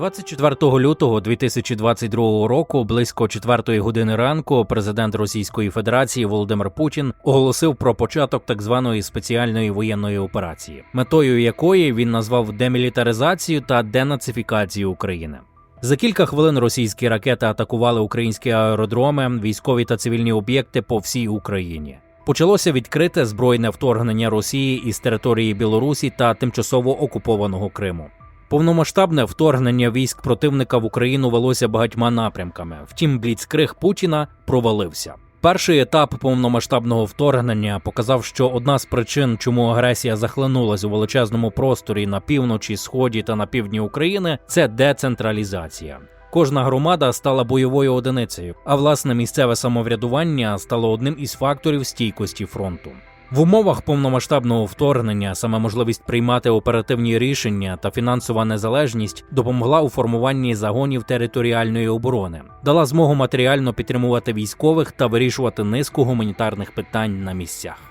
24 лютого 2022 року, близько 4 години ранку, президент Російської Федерації Володимир Путін оголосив про початок так званої спеціальної воєнної операції, метою якої він назвав демілітаризацію та денацифікацію України. За кілька хвилин російські ракети атакували українські аеродроми, військові та цивільні об'єкти по всій Україні. Почалося відкрите збройне вторгнення Росії із території Білорусі та тимчасово окупованого Криму. Повномасштабне вторгнення військ противника в Україну велося багатьма напрямками. Втім, бліцкриг Путіна провалився. Перший етап повномасштабного вторгнення показав, що одна з причин, чому агресія захлинулась у величезному просторі на півночі, сході та на півдні України, це децентралізація. Кожна громада стала бойовою одиницею, а власне місцеве самоврядування стало одним із факторів стійкості фронту. В умовах повномасштабного вторгнення саме можливість приймати оперативні рішення та фінансова незалежність допомогла у формуванні загонів територіальної оборони, дала змогу матеріально підтримувати військових та вирішувати низку гуманітарних питань на місцях.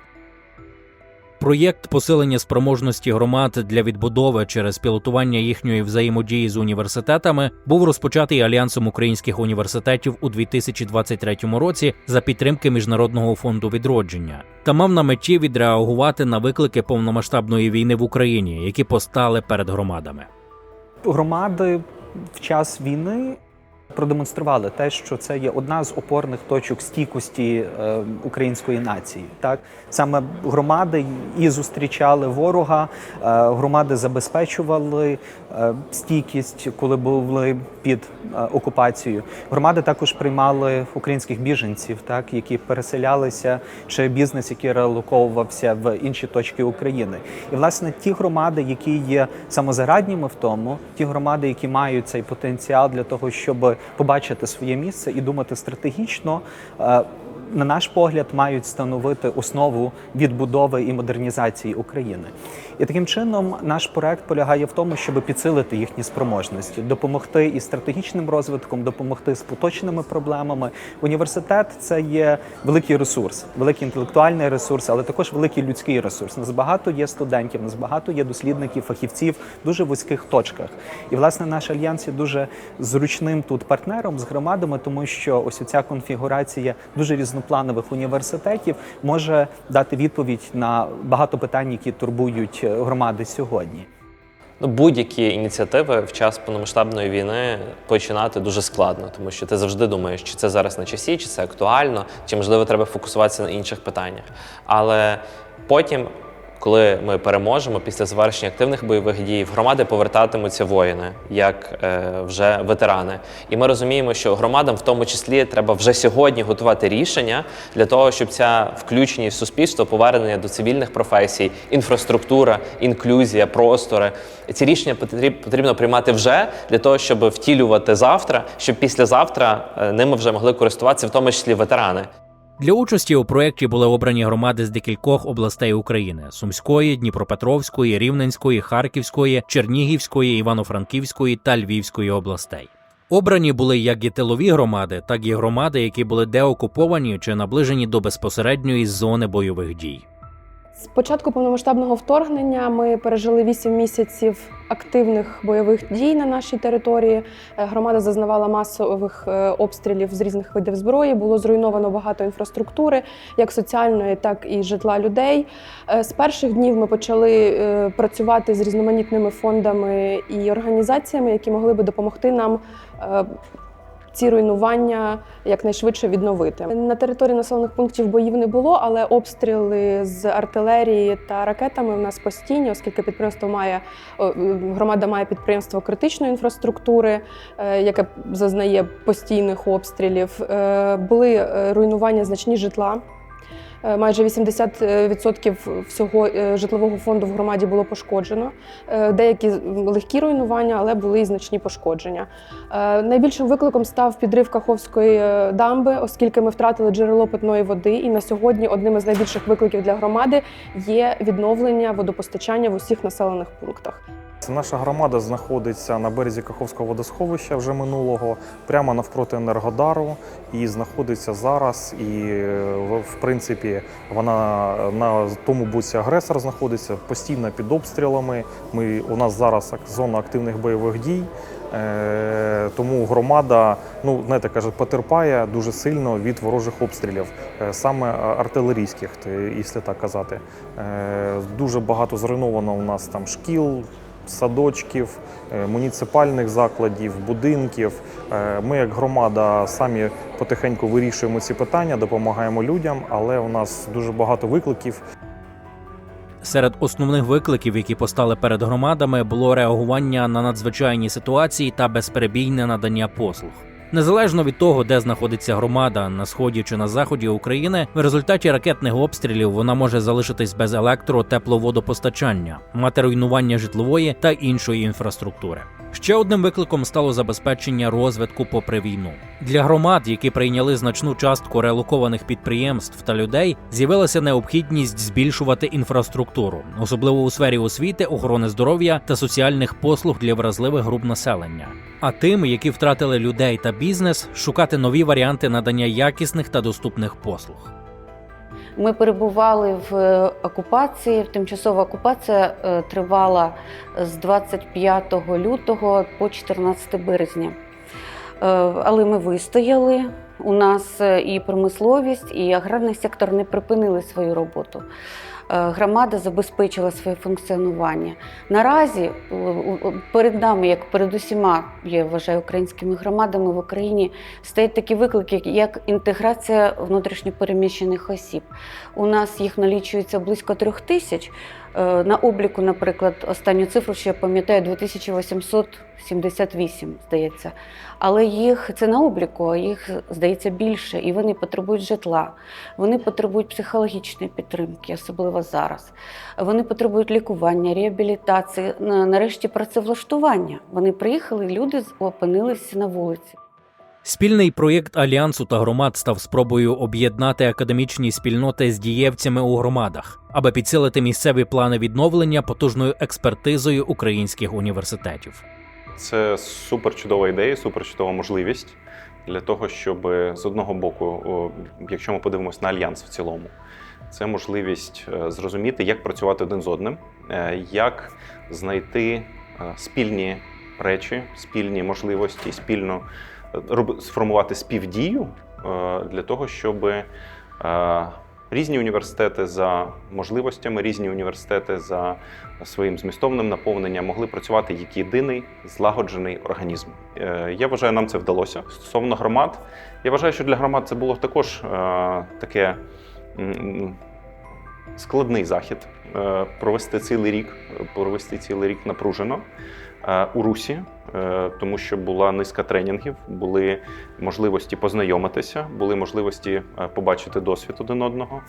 Проєкт посилення спроможності громад для відбудови через пілотування їхньої взаємодії з університетами був розпочатий альянсом українських університетів у 2023 році за підтримки Міжнародного фонду відродження та мав на меті відреагувати на виклики повномасштабної війни в Україні, які постали перед громадами. Громади в час війни продемонстрували те, що це є одна з опорних точок стійкості е, української нації. Так саме громади і зустрічали ворога, е, громади забезпечували е, стійкість, коли були під окупацією. Громади також приймали українських біженців, так які переселялися, чи бізнес, який релоковувався в інші точки України. І власне ті громади, які є самозарадніми в тому, ті громади, які мають цей потенціал для того, щоб побачити своє місце і думати стратегічно. На наш погляд, мають становити основу відбудови і модернізації України. І таким чином наш проект полягає в тому, щоб підсилити їхні спроможності, допомогти і стратегічним розвитком, допомогти з поточними проблемами. Університет це є великий ресурс, великий інтелектуальний ресурс, але також великий людський ресурс. Нас багато є студентів, нас багато є дослідників, фахівців дуже вузьких точках. І власне наш альянс є дуже зручним тут партнером з громадами, тому що ось ця конфігурація дуже різнопланових університетів може дати відповідь на багато питань, які турбують е, громади сьогодні. Ну, будь-які ініціативи в час повномасштабної війни починати дуже складно, тому що ти завжди думаєш, чи це зараз на часі, чи це актуально, чи можливо треба фокусуватися на інших питаннях. Але потім, коли ми переможемо після завершення активних бойових дій, в громади повертатимуться воїни, як е, вже ветерани. І ми розуміємо, що громадам в тому числі треба вже сьогодні готувати рішення для того, щоб ця включеність в суспільство, повернення до цивільних професій, інфраструктура, інклюзія, простори. Ці рішення потріб- потрібно приймати вже для того, щоб втілювати завтра, щоб післязавтра е, ними вже могли користуватися, в тому числі ветерани. Для участі у проєкті були обрані громади з декількох областей України: Сумської, Дніпропетровської, Рівненської, Харківської, Чернігівської, Івано-Франківської та Львівської областей. Обрані були як і тилові громади, так і громади, які були деокуповані чи наближені до безпосередньої зони бойових дій. З початку повномасштабного вторгнення ми пережили 8 місяців активних бойових дій на нашій території. Е, Громада зазнавала масових е, обстрілів з різних видів зброї. Було зруйновано багато інфраструктури, як соціальної, так і житла людей. Е, З перших днів ми почали працювати з різноманітними фондами і організаціями, які могли би допомогти нам. Е, Ці руйнування якнайшвидше відновити на території населених пунктів боїв не було, але обстріли з артилерії та ракетами в нас постійні, оскільки підприємство має громада має підприємство критичної інфраструктури, е, яке зазнає постійних обстрілів. Е, Були е, руйнування значні житла. Е, Майже 80% всього е, житлового фонду в громаді було пошкоджено. Е, Деякі легкі руйнування, але були і значні пошкодження. Е, Найбільшим викликом став підрив Каховської е, дамби, оскільки ми втратили джерело питної води. І на сьогодні одним із найбільших викликів для громади є відновлення водопостачання в усіх населених пунктах. Наша громада знаходиться на березі Каховського водосховища вже минулого, прямо навпроти Енергодару, і знаходиться зараз. І в- принципі вона на тому боці агресор знаходиться постійно під обстрілами. Ми у нас зараз зона активних бойових дій. Е, Тому громада, ну знаєте, каже, потерпає дуже сильно від ворожих обстрілів, е, саме артилерійських, якщо так казати. Е, Дуже багато зруйновано у нас там шкіл, садочків, е, муніципальних закладів, будинків. Е, Ми, як громада, самі потихеньку вирішуємо ці питання, допомагаємо людям, але у нас дуже багато викликів. Серед основних викликів, які постали перед громадами, було реагування на надзвичайні ситуації та безперебійне надання послуг. Незалежно від того, де знаходиться громада на сході чи на заході України, в результаті ракетних обстрілів вона може залишитись без електро, тепловодопостачання, мати руйнування житлової та іншої інфраструктури. Ще одним викликом стало забезпечення розвитку попри війну. Для громад, які прийняли значну частку релокованих підприємств та людей, з'явилася необхідність збільшувати інфраструктуру, особливо у сфері освіти, охорони здоров'я та соціальних послуг для вразливих груп населення. А тим, які втратили людей та бізнес, шукати нові варіанти надання якісних та доступних послуг. Ми перебували в е, окупації. Тимчасова окупація е, тривала з 25 лютого по 14 березня. Е, Але ми вистояли. У нас і промисловість, і аграрний сектор не припинили свою роботу. Е, Громада забезпечила своє функціонування. Наразі перед нами, як перед усіма, я вважаю, українськими громадами в Україні стоять такі виклики, як інтеграція внутрішньопереміщених осіб. У нас їх налічується близько трьох тисяч. Е, На обліку, наприклад, останню цифру, що я пам'ятаю, 2878, здається. Але їх це на обліку, а їх здається більше, і вони потребують житла. Вони потребують психологічної підтримки, особливо зараз. Вони потребують лікування, реабілітації, нарешті працевлаштування. Вони приїхали, люди опинилися на вулиці. Спільний проєкт альянсу та громад став спробою об'єднати академічні спільноти з дієвцями у громадах, аби підсилити місцеві плани відновлення потужною експертизою українських університетів. Це супер чудова ідея, супер чудова можливість для того, щоб з одного боку, якщо ми подивимося на альянс в цілому, це можливість е, зрозуміти, як працювати один з одним, е, як знайти е, спільні речі, спільні можливості, спільно роб- сформувати співдію е, для того, щоб е, різні університети за можливостями, різні університети за своїм змістовним наповненням могли працювати як єдиний злагоджений організм. Е, Я вважаю, нам це вдалося. Стосовно громад, я вважаю, що для громад це було також таке складний захід провести цілий рік, провести цілий рік напружено у Русі. е, Тому що була низка тренінгів, були можливості познайомитися, були можливості е, побачити досвід один одного.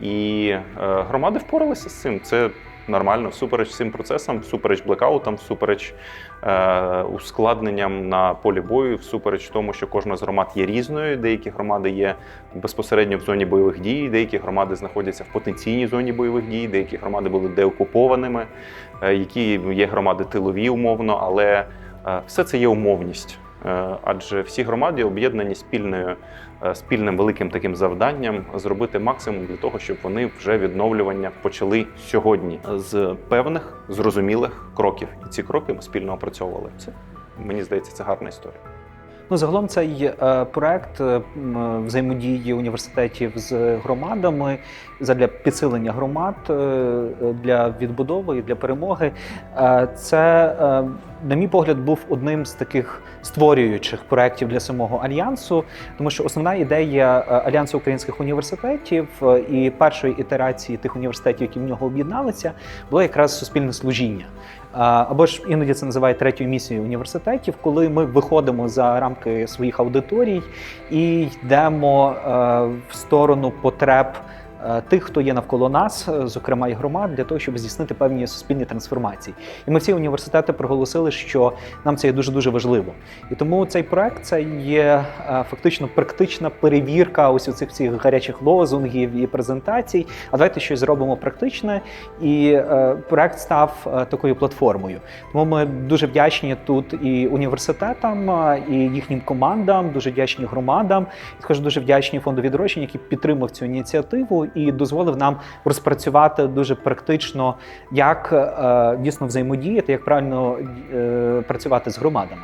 І е, громади впоралися з цим. Це нормально, всупереч цим процесам, всупереч блекаутам, всупереч е, ускладненням на полі бою, всупереч тому, що кожна з громад є різною. Деякі громади є безпосередньо в зоні бойових дій, деякі громади знаходяться в потенційній зоні бойових дій, деякі громади були деокупованими, е, які є громади тилові умовно, але е, все це є умовність. Е, Адже всі громади об'єднані спільною спільним великим таким завданням зробити максимум для того, щоб вони вже відновлювання почали сьогодні з певних зрозумілих кроків. І ці кроки ми спільно опрацьовували. Це мені здається, це гарна історія. Ну, загалом цей е, проект е, взаємодії університетів з громадами задля підсилення громад е, для відбудови і для перемоги. е, Це, е, на мій погляд, був одним з таких створюючих проєктів для самого альянсу, тому що основна ідея е, альянсу українських університетів е, і першої ітерації тих університетів, які в нього об'єдналися, було якраз суспільне служіння. Або ж іноді це називають третьою місією університетів, коли ми виходимо за рамки своїх аудиторій і йдемо е, в сторону потреб е, тих, хто є навколо нас, е, зокрема і громад, для того, щоб здійснити певні суспільні трансформації. І ми всі університети проголосили, що нам це є дуже дуже важливо. І тому цей проект це є е, фактично практична перевірка ось цих всіх гарячих лозунгів і презентацій. А давайте щось зробимо практичне. І е, проект став е, такою платформою. Тому ми дуже вдячні тут і університетам, е, і їхнім командам, дуже вдячні громадам. Також дуже вдячні фонду відродження, який підтримав цю ініціативу і дозволив нам розпрацювати дуже практично, як е, дійсно взаємодіяти, як правильно е, працювати з громадами.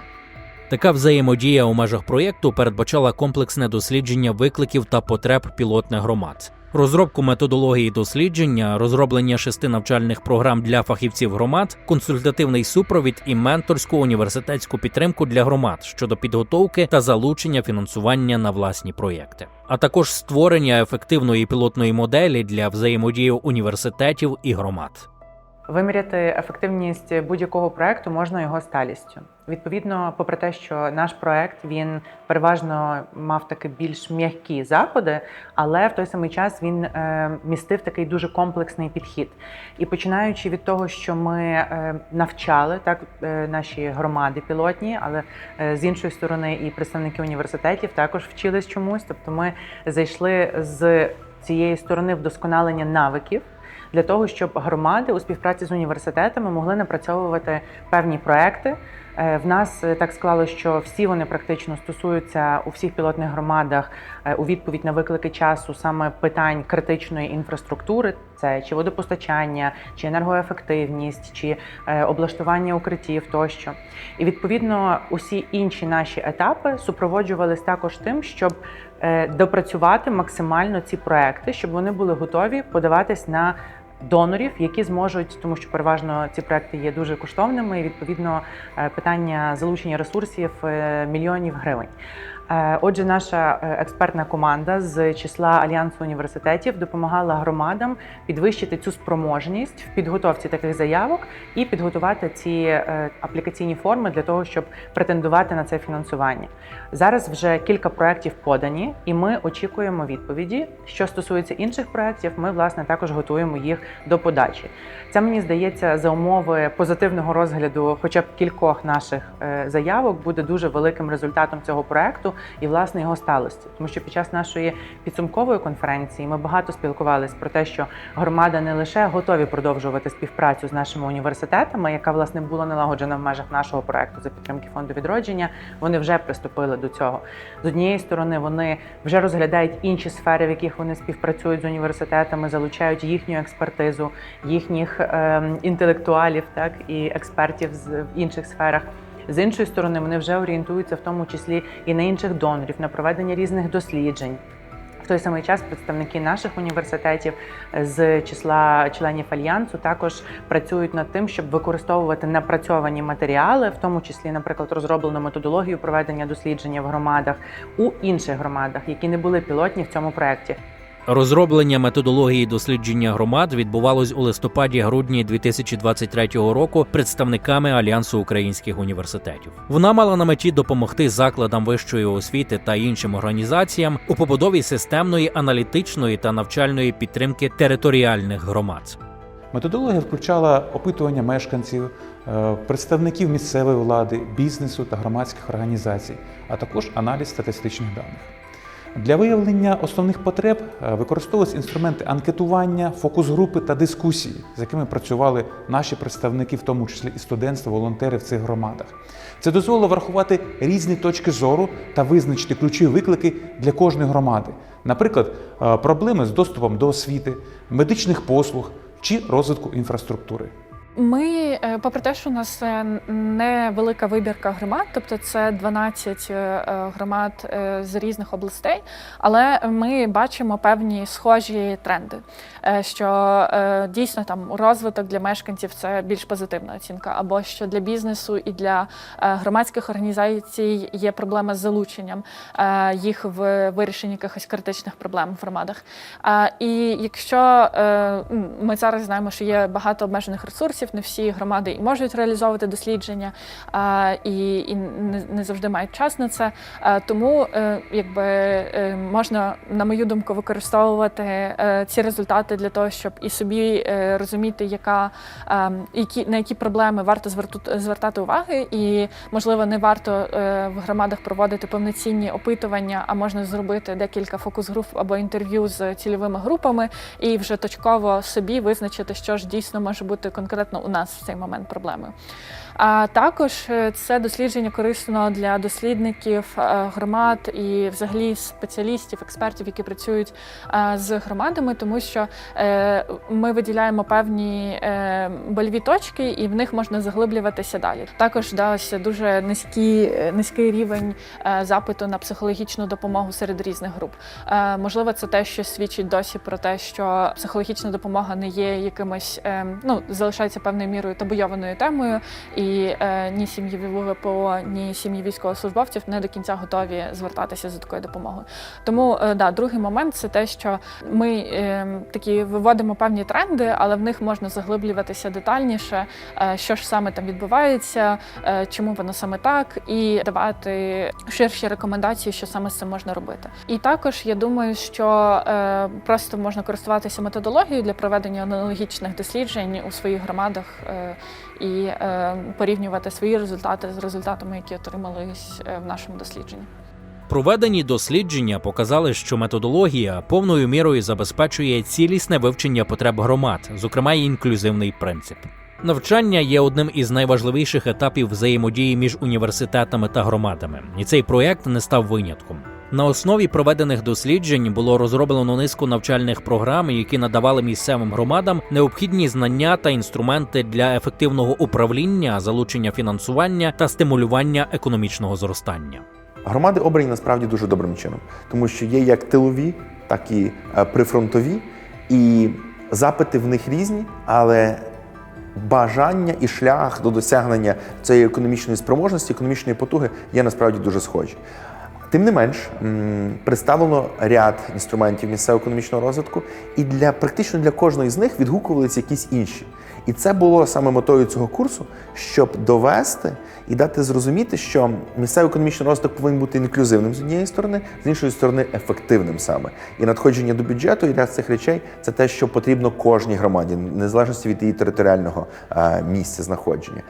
Така взаємодія у межах проєкту передбачала комплексне дослідження викликів та потреб пілотних громад. Розробку методології дослідження, розроблення шести навчальних програм для фахівців громад, консультативний супровід і менторську університетську підтримку для громад щодо підготовки та залучення фінансування на власні проєкти, а також створення ефективної пілотної моделі для взаємодії університетів і громад. Виміряти ефективність будь-якого проекту можна його сталістю. Відповідно, попри те, що наш проект він переважно мав таки більш м'які заходи, але в той самий час він е, містив такий дуже комплексний підхід. І починаючи від того, що ми е, навчали так е, наші громади пілотні, але з іншої сторони, і представники університетів також вчились чомусь. Тобто, ми зайшли з цієї сторони вдосконалення навиків для того, щоб громади у співпраці з університетами могли напрацьовувати певні проекти. Е, В нас е, так склало, що всі вони практично стосуються у всіх пілотних громадах е, у відповідь на виклики часу саме питань критичної інфраструктури: це чи водопостачання, чи енергоефективність, чи облаштування укриттів тощо. І відповідно усі інші наші етапи супроводжувались також тим, щоб допрацювати максимально ці проекти, щоб вони були готові подаватись на донорів, які зможуть, тому що переважно ці проекти є дуже коштовними. І відповідно е, питання залучення ресурсів е, мільйонів гривень. Е, Отже, наша е, експертна команда з числа альянсу університетів допомагала громадам підвищити цю спроможність в підготовці таких заявок і підготувати ці е, аплікаційні форми для того, щоб претендувати на це фінансування. Зараз вже кілька проєктів подані, і ми очікуємо відповіді. Що стосується інших проєктів, ми власне також готуємо їх до подачі. Це мені здається за умови позитивного розгляду, хоча б кількох наших заявок, буде дуже великим результатом цього проекту і власне його сталості. Тому що під час нашої підсумкової конференції ми багато спілкувалися про те, що громада не лише готові продовжувати співпрацю з нашими університетами, яка власне була налагоджена в межах нашого проекту за підтримки фонду відродження. Вони вже приступили до цього. З однієї сторони, вони вже розглядають інші сфери, в яких вони співпрацюють з університетами, залучають їхню експертизу, їхніх ем, інтелектуалів, так і експертів з в інших сферах. З іншої сторони, вони вже орієнтуються в тому числі і на інших донорів, на проведення різних досліджень. В той самий час представники наших університетів з числа членів альянсу також працюють над тим, щоб використовувати напрацьовані матеріали, в тому числі, наприклад, розроблену методологію проведення дослідження в громадах у інших громадах, які не були пілотні в цьому проєкті. Розроблення методології дослідження громад відбувалось у листопаді-грудні 2023 року представниками Альянсу українських університетів. Вона мала на меті допомогти закладам вищої освіти та іншим організаціям у побудові системної аналітичної та навчальної підтримки територіальних громад. Методологія включала опитування мешканців, е, представників місцевої влади, бізнесу та громадських організацій, а також аналіз статистичних даних. Для виявлення основних потреб е, використовувалися інструменти анкетування, фокус-групи та дискусії, з якими працювали наші представники, в тому числі і студентство, волонтери в цих громадах. Це дозволило врахувати різні точки зору та визначити ключові виклики для кожної громади, наприклад, е, проблеми з доступом до освіти, медичних послуг чи розвитку інфраструктури. Ми, е, попри те, що у нас е, невелика вибірка громад, тобто це 12 е, громад з різних областей, але ми бачимо певні схожі тренди, що дійсно там розвиток для мешканців це більш позитивна оцінка, або що для бізнесу і для громадських організацій є проблема з залученням їх в вирішенні якихось критичних проблем в громадах. І якщо ми зараз знаємо, що є багато обмежених ресурсів, не всі громади і можуть реалізовувати дослідження і, і не, завжди мають час на це. Тому е, якби е, можна, на мою думку, використовувати е, ці результати для того, щоб і собі розуміти, яка які на які проблеми варто звертати уваги, і можливо не варто в громадах проводити повноцінні опитування, а можна зробити декілька фокус-груп або інтерв'ю з цільовими групами і вже точково собі визначити, що ж дійсно може бути конкретно у нас в цей момент проблемою. А також е, це дослідження корисно для дослідників е, громад і взагалі спеціалістів, експертів, які працюють е, з громадами, тому що ми виділяємо певні больові точки, і в них можна заглиблюватися далі. Також далося дуже низький, низький рівень запиту на психологічну допомогу серед різних груп. Можливо, це те, що свідчить досі про те, що психологічна допомога не є якимось, е, ну залишається певною мірою табуйованою темою, і е, ні сім'ї ВПО, ні сім'ї військовослужбовців не до кінця готові звертатися за такою допомогою. Тому е, да, другий момент це те, що ми е, такі виводимо певні тренди, але в них можна заглиблюватися детальніше, е, що ж саме там відбувається, е, чому воно саме так, і давати ширші рекомендації, що саме з цим можна робити. І також я думаю, що е, просто можна користуватися методологією для проведення аналогічних досліджень у своїх громадах е, і е, порівнювати свої результати з результатами, які отримались е, в нашому дослідженні. Проведені дослідження показали, що методологія повною мірою забезпечує цілісне вивчення потреб громад, зокрема інклюзивний принцип. Навчання є одним із найважливіших етапів взаємодії між університетами та громадами, і цей проєкт не став винятком. На основі проведених досліджень було розроблено низку навчальних програм, які надавали місцевим громадам необхідні знання та інструменти для ефективного управління, залучення фінансування та стимулювання економічного зростання. Громади обрані насправді дуже добрим чином, тому що є як тилові, так і е, прифронтові, і запити в них різні, але бажання і шлях до досягнення цієї економічної спроможності, економічної потуги є насправді дуже схожі. Тим не менш, представлено ряд інструментів місцевого економічного розвитку, і для практично для кожної з них відгукувалися якісь інші. І це було саме метою цього курсу, щоб довести і дати зрозуміти, що місцевий економічний розвиток повинен бути інклюзивним з однієї сторони, з іншої сторони, ефективним саме. І надходження до бюджету і ряд цих речей це те, що потрібно кожній громаді, незалежно від її територіального е, місця знаходження.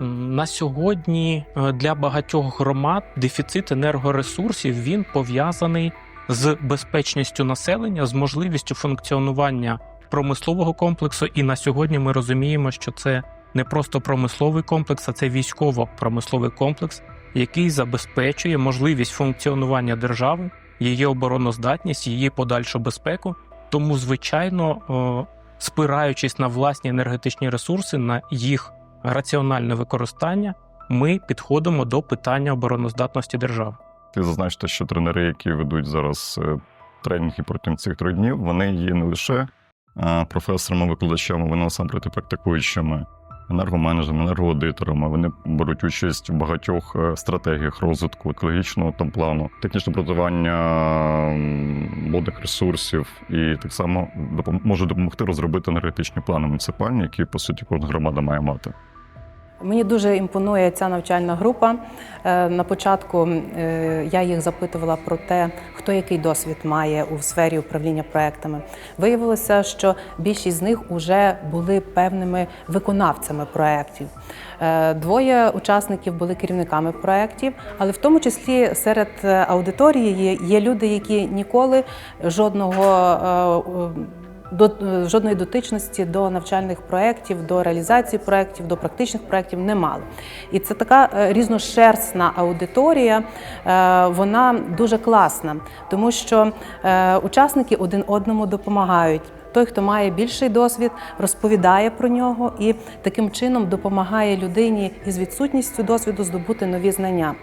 На сьогодні е, для багатьох громад дефіцит енергоресурсів він пов'язаний з безпечністю населення, з можливістю функціонування промислового комплексу. І на сьогодні ми розуміємо, що це не просто промисловий комплекс, а це військово-промисловий комплекс, який забезпечує можливість функціонування держави, її обороноздатність, її подальшу безпеку. Тому, звичайно, спираючись на власні енергетичні ресурси, на їх раціональне використання, ми підходимо до питання обороноздатності держави. Ти зазначте, що тренери, які ведуть зараз е, тренінги протягом цих трьох днів, вони є не лише е, професорами, викладачами, вони насамперед і практикуючими енергоменеджерами, енергоаудиторами. Вони беруть участь в багатьох е, стратегіях розвитку екологічного там плану, технічне приготування м, водних ресурсів, і так само можуть допомогти розробити енергетичні плани муніципальні, які по суті кожна громада має мати. Мені дуже імпонує ця навчальна група. Е, На початку е, я їх запитувала про те, хто який досвід має у сфері управління проектами. Виявилося, що більшість з них вже були певними виконавцями проєктів. Е, Двоє учасників були керівниками проєктів, але в тому числі серед аудиторії є люди, які ніколи жодного. Е, е, до жодної дотичності до навчальних проєктів, до реалізації проєктів, до практичних проєктів не мали. І це така е, різношерстна аудиторія, е, вона дуже класна, тому що учасники один одному допомагають. Той, хто має більший досвід, розповідає про нього і таким чином допомагає людині із відсутністю досвіду здобути нові знання.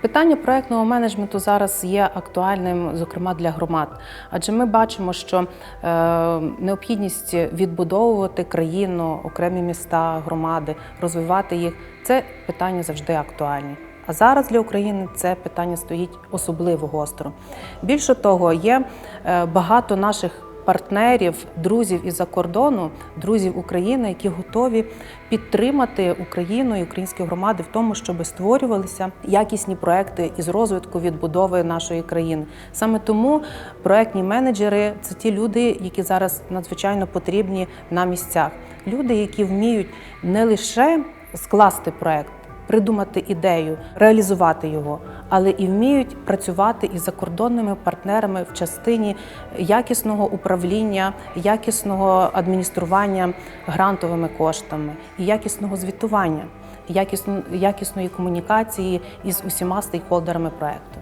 Питання проектного менеджменту зараз є актуальним, зокрема для громад, адже ми бачимо, що е, необхідність відбудовувати країну, окремі міста, громади, розвивати їх це питання завжди актуальні. А зараз для України це питання стоїть особливо гостро. Більше того, є е, багато наших партнерів, друзів із-за кордону, друзів України, які готові підтримати Україну і українські громади в тому, щоб створювалися якісні проекти із розвитку відбудови нашої країни. Саме тому проектні менеджери це ті люди, які зараз надзвичайно потрібні на місцях. Люди, які вміють не лише скласти проект придумати ідею, реалізувати його, але і вміють працювати із закордонними партнерами в частині якісного управління, якісного адміністрування грантовими коштами і якісного звітування. якісно, якісної комунікації із усіма стейкхолдерами проекту.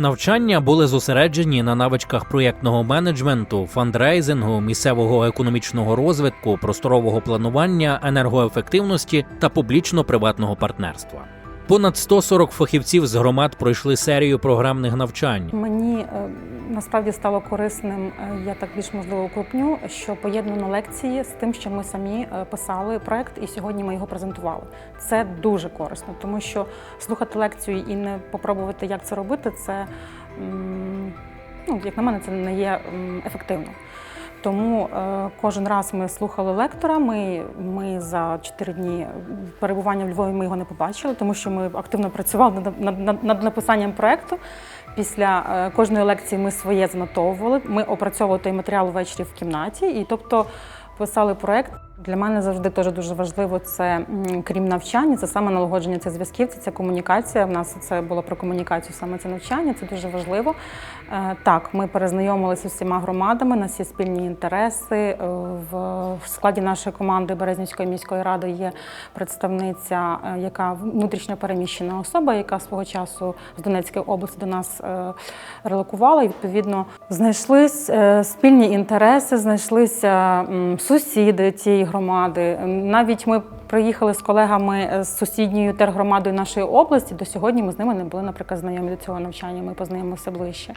Навчання були зосереджені на навичках проєктного менеджменту, фандрейзингу, місцевого економічного розвитку, просторового планування, енергоефективності та публічно-приватного партнерства. Понад 140 фахівців з громад пройшли серію програмних навчань. Мені е, насправді стало корисним, е, я так більш можливо укрупню, що поєднано лекції з тим, що ми самі е, писали проект, і сьогодні ми його презентували. Це дуже корисно, тому що слухати лекцію і не попробувати, як це робити, це ну, як на мене, це не є ефективно. Тому е, кожен раз ми слухали лектора. Ми, ми за чотири дні перебування в Львові ми його не побачили, тому що ми активно працювали над, над, над, написанням проекту. Після е, кожної лекції ми своє занотовували. Ми опрацьовували той матеріал ввечері в кімнаті, і тобто писали проект. Для мене завжди теж дуже важливо це, крім навчання, це саме налагодження цих зв'язків, це, це комунікація. В нас це було про комунікацію, саме це навчання, це дуже важливо. Е, Так, ми перезнайомилися з всіма громадами, у нас є спільні інтереси. Е, В складі нашої команди Березнівської міської ради є представниця, е, яка внутрішньо переміщена особа, яка свого часу з Донецької області до нас релокувала. І відповідно знайшлись спільні інтереси, знайшлися сусіди цієї громади. Навіть ми приїхали з колегами е, з сусідньою тергромадою нашої області. До сьогодні ми з ними не були, наприклад, знайомі до цього навчання. Ми познайомилися ближче.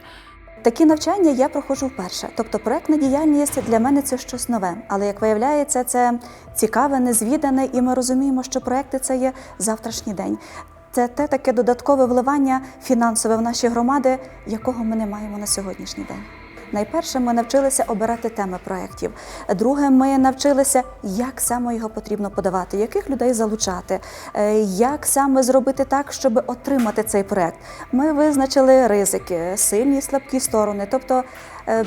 Такі навчання я проходжу вперше. Тобто проектна діяльність для мене це щось нове. Але як виявляється, це цікаве, незвідане, і ми розуміємо, що проекти це є завтрашній день. Це те таке додаткове вливання фінансове в наші громади, якого ми не маємо на сьогоднішній день. Найперше, ми навчилися обирати теми проєктів. Друге, ми навчилися, як саме його потрібно подавати, яких людей залучати, е, як саме зробити так, щоб отримати цей проєкт. Ми визначили ризики, сильні слабкі сторони. Тобто, е,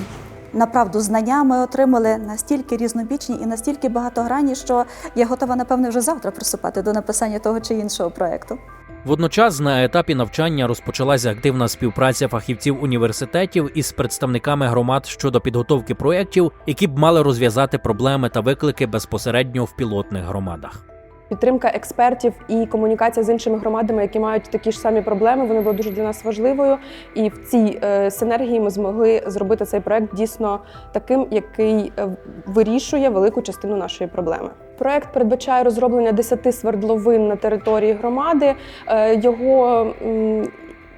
направду, знання ми отримали настільки різнобічні і настільки багатогранні, що я готова, напевне, вже завтра приступати до написання того чи іншого проєкту. Водночас на етапі навчання розпочалася активна співпраця фахівців університетів із представниками громад щодо підготовки проєктів, які б мали розв'язати проблеми та виклики безпосередньо в пілотних громадах. Підтримка експертів і комунікація з іншими громадами, які мають такі ж самі проблеми, вони були дуже для нас важливою. І в цій е, синергії ми змогли зробити цей проект дійсно таким, який е, вирішує велику частину нашої проблеми. Проект передбачає розроблення 10 свердловин на території громади. Е, Його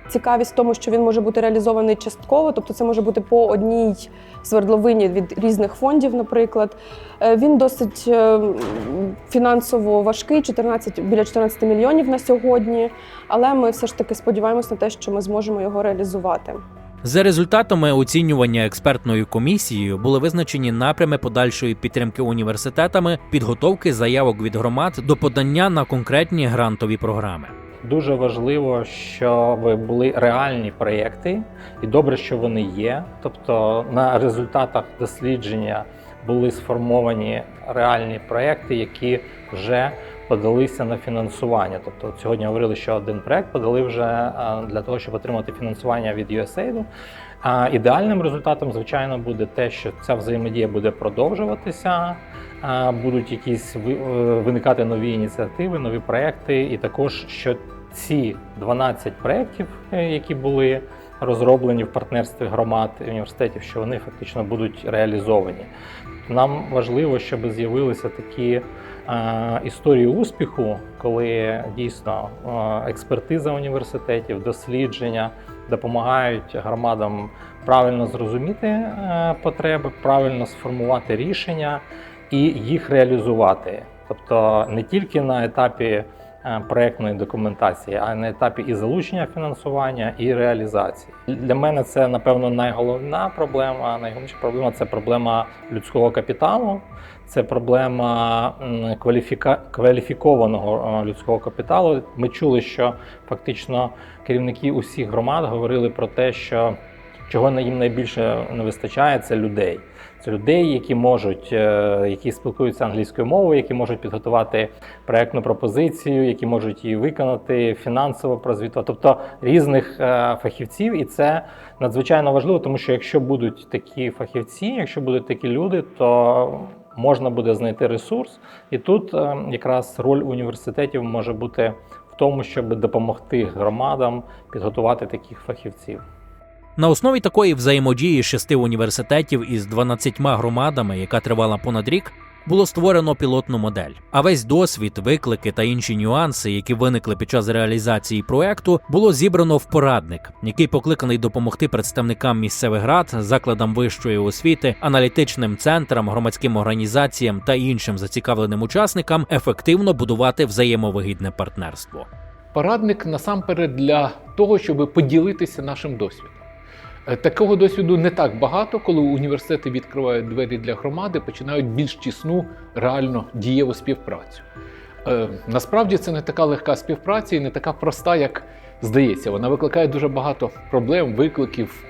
Цікавість в тому, що він може бути реалізований частково, тобто це може бути по одній свердловині від різних фондів, наприклад. Е, Він досить е, фінансово важкий, 14, біля 14 мільйонів на сьогодні, але ми все ж таки сподіваємося на те, що ми зможемо його реалізувати. За результатами оцінювання експертною комісією були визначені напрями подальшої підтримки університетами, підготовки заявок від громад до подання на конкретні грантові програми. Дуже важливо, щоб були реальні проєкти, і добре, що вони є. Тобто на результатах дослідження були сформовані реальні проєкти, які вже подалися на фінансування. Тобто сьогодні говорили, що один проєкт подали вже для того, щоб отримати фінансування від USAID. А ідеальним результатом, звичайно, буде те, що ця взаємодія буде продовжуватися, будуть якісь е, виникати нові ініціативи, нові проекти, і також що ці 12 проєктів, е, які були розроблені в партнерстві громад і університетів, що вони фактично будуть реалізовані. Нам важливо, щоб з'явилися такі е, історії успіху, коли дійсно експертиза університетів, дослідження допомагають громадам правильно зрозуміти е, потреби, правильно сформувати рішення і їх реалізувати. Тобто не тільки на етапі е, проектної документації, а на етапі і залучення фінансування, і реалізації. Для мене це напевно найголовна проблема. Найголовніша проблема це проблема людського капіталу. Це проблема кваліфіка... кваліфікованого е, людського капіталу. Ми чули, що фактично керівники усіх громад говорили про те, що чого їм найбільше не вистачає, це людей. Це людей, які можуть, е, які спілкуються англійською мовою, які можуть підготувати проектну пропозицію, які можуть її виконати, фінансово прозвітувати, тобто різних е, фахівців, і це надзвичайно важливо, тому що якщо будуть такі фахівці, якщо будуть такі люди, то можна буде знайти ресурс, і тут е, якраз роль університетів може бути в тому, щоб допомогти громадам підготувати таких фахівців. На основі такої взаємодії шести університетів із 12 громадами, яка тривала понад рік, було створено пілотну модель. А весь досвід, виклики та інші нюанси, які виникли під час реалізації проекту, було зібрано в порадник, який покликаний допомогти представникам місцевих рад, закладам вищої освіти, аналітичним центрам, громадським організаціям та іншим зацікавленим учасникам ефективно будувати взаємовигідне партнерство. Порадник насамперед для того, щоб поділитися нашим досвідом. Е, Такого досвіду не так багато, коли університети відкривають двері для громади, починають більш тісну, реально дієву співпрацю. Е, Насправді це не така легка співпраця і не така проста, як здається. Вона викликає дуже багато проблем, викликів,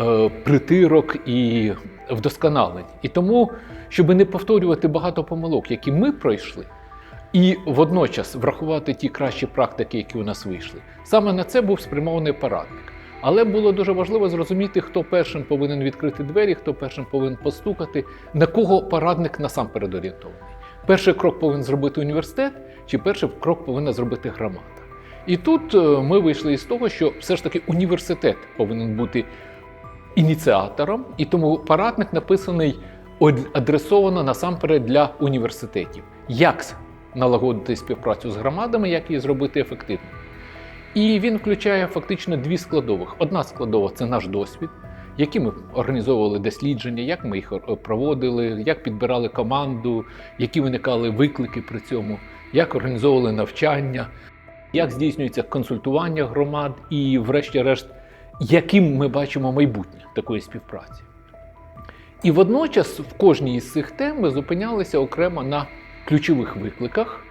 е, притирок і вдосконалень. І тому, щоб не повторювати багато помилок, які ми пройшли, і водночас врахувати ті кращі практики, які у нас вийшли. Саме на це був спрямований порадник. Але було дуже важливо зрозуміти, хто першим повинен відкрити двері, хто першим повинен постукати, на кого порадник насамперед орієнтований. Перший крок повинен зробити університет, чи перший крок повинна зробити громада. І тут е, ми вийшли із того, що все ж таки університет повинен бути ініціатором, і тому порадник написаний адресовано насамперед для університетів. Як налагодити співпрацю з громадами, як її зробити ефективною. І він включає фактично дві складових. Одна складова це наш досвід, які ми організовували дослідження, як ми їх проводили, як підбирали команду, які виникали виклики при цьому, як організовували навчання, як здійснюється консультування громад і, врешті-решт, яким ми бачимо майбутнє такої співпраці. І водночас в кожній із цих тем ми зупинялися окремо на ключових викликах,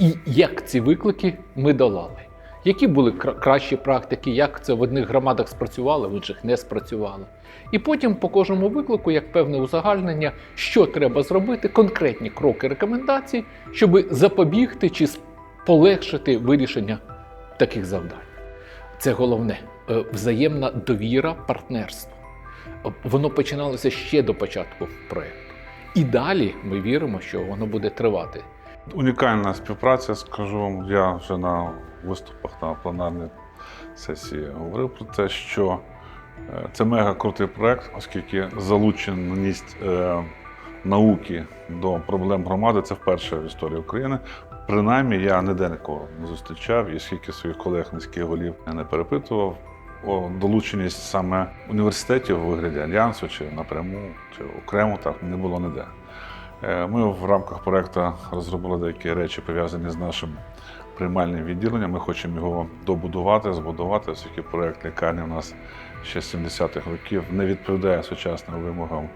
і як ці виклики ми долали. Які були кращі практики, як це в одних громадах спрацювало, в інших не спрацювало. І потім по кожному виклику, як певне узагальнення, що треба зробити, конкретні кроки рекомендацій, щоб запобігти чи полегшити вирішення таких завдань. Це головне е, взаємна довіра, партнерство. Е, Воно починалося ще до початку проєкту. І далі ми віримо, що воно буде тривати. Унікальна співпраця, скажу вам, я вже на виступах на пленарній сесії говорив про те, що е, це мега крутий проект, оскільки залученість е, науки до проблем громади це вперше в історії України. Принаймні, я ніде нікого не зустрічав, і скільки своїх колег міських голів я не перепитував. Долученість саме університетів у вигляді альянсу чи напряму, чи окремо так не було ніде. Е, Ми в рамках проекту розробили деякі речі, пов'язані з нашим приймальним відділенням. Ми хочемо його добудувати, збудувати, оскільки проект лікарні у нас ще з 70-х років не відповідає сучасним вимогам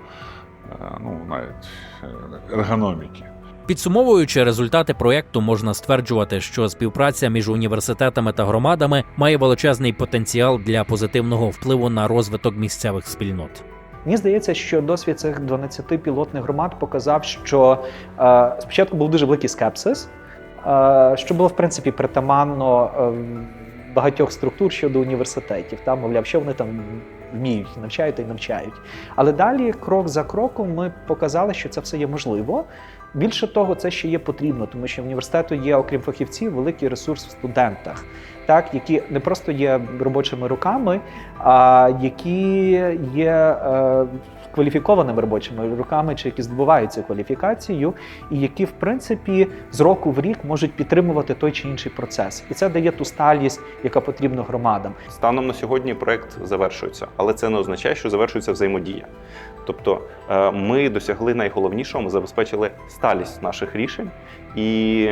е, ну, навіть е, ергономіки. Підсумовуючи результати проєкту, можна стверджувати, що співпраця між університетами та громадами має величезний потенціал для позитивного впливу на розвиток місцевих спільнот. Мені здається, що досвід цих 12 пілотних громад показав, що е, спочатку був дуже великий скепсис, що було в принципі притаманно е, багатьох структур щодо університетів. Там, мовляв, що вони там вміють, навчають і навчають. Але далі, крок за кроком, ми показали, що це все є можливо. Більше того, це ще є потрібно, тому що в університету є, окрім фахівців, великий ресурс в студентах, так, які не просто є робочими руками, а які є е, кваліфікованими робочими руками, чи які здобуваються кваліфікацією, і які, в принципі, з року в рік можуть підтримувати той чи інший процес. І це дає ту сталість, яка потрібна громадам. Станом на сьогодні проект завершується, але це не означає, що завершується взаємодія. Тобто е, ми досягли найголовнішого, ми забезпечили сталість наших рішень, і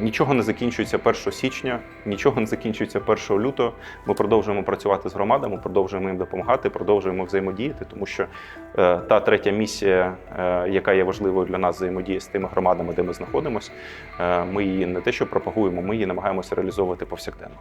нічого не закінчується 1 січня, нічого не закінчується 1 лютого. Ми продовжуємо працювати з громадами, продовжуємо їм допомагати, продовжуємо взаємодіяти, тому що е, та третя місія, е, яка є важливою для нас, взаємодія з тими громадами, де ми знаходимося, ми її не те, що пропагуємо, ми її намагаємося реалізовувати повсякденно.